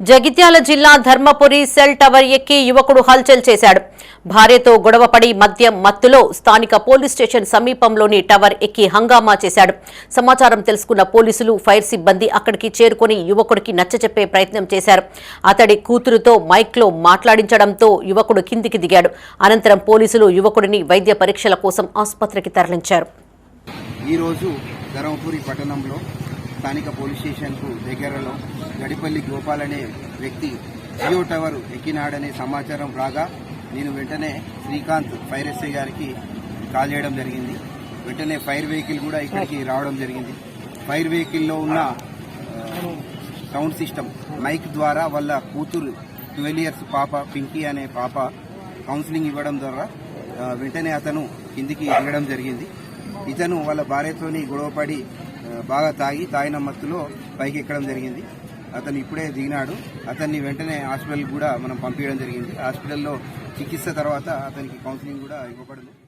జగిత్యాల జిల్లా Dharmapuri cell tower ఎక్కి యువకుడు హల్చల్ చేశాడు. భార్యతో గొడవపడి మద్యం మత్తులో స్థానిక పోలీస్ స్టేషన్ సమీపంలోని టవర్ ఎక్కి హంగామా చేశాడు. సమాచారం తెలుసుకున్న పోలీసులు ఫైర్ సిబ్బంది అక్కడికి చేరుకుని యువకుడికి నచ్చచెప్పే ప్రయత్నం చేశారు. అతడి కూతురుతో మైక్లో మాట్లాడించడంతో యువకుడు కిందికి దిగాడు. అనంతరం పోలీసులు యువకుడిని వైద్య పరీక్షల కోసం ఆసుపత్రికి తరలించారు. ఈరోజు ధర్మపురి పట్టణంలో స్థానిక పోలీస్ స్టేషన్కు దగ్గరలో గడిపల్లి గోపాల్ అనే వ్యక్తి జియో టవర్ ఎక్కినాడనే సమాచారం రాగా నేను వెంటనే శ్రీకాంత్ ఫైర్ ఎస్ఐ గారికి కాల్ చేయడం జరిగింది. వెంటనే ఫైర్ వెహికల్ కూడా ఇక్కడికి రావడం జరిగింది. ఫైర్ వెహికల్లో ఉన్న సౌండ్ సిస్టమ్ మైక్ ద్వారా వాళ్ళ కూతురు ట్వెల్వ్ ఇయర్స్ పాప పింకీ అనే పాప కౌన్సిలింగ్ ఇవ్వడం ద్వారా వెంటనే అతను కిందికి దిగడం జరిగింది. ఇతను వాళ్ళ భార్యతోని గొడవపడి బాగా తాగి తాగిన మత్తులో పైకి ఎక్కడం జరిగింది. అతను ఇప్పుడే దిగినాడు. అతన్ని వెంటనే హాస్పిటల్ కూడా మనం పంపించడం జరిగింది. హాస్పిటల్లో చికిత్స తర్వాత అతనికి కౌన్సిలింగ్ కూడా ఇవ్వబడదు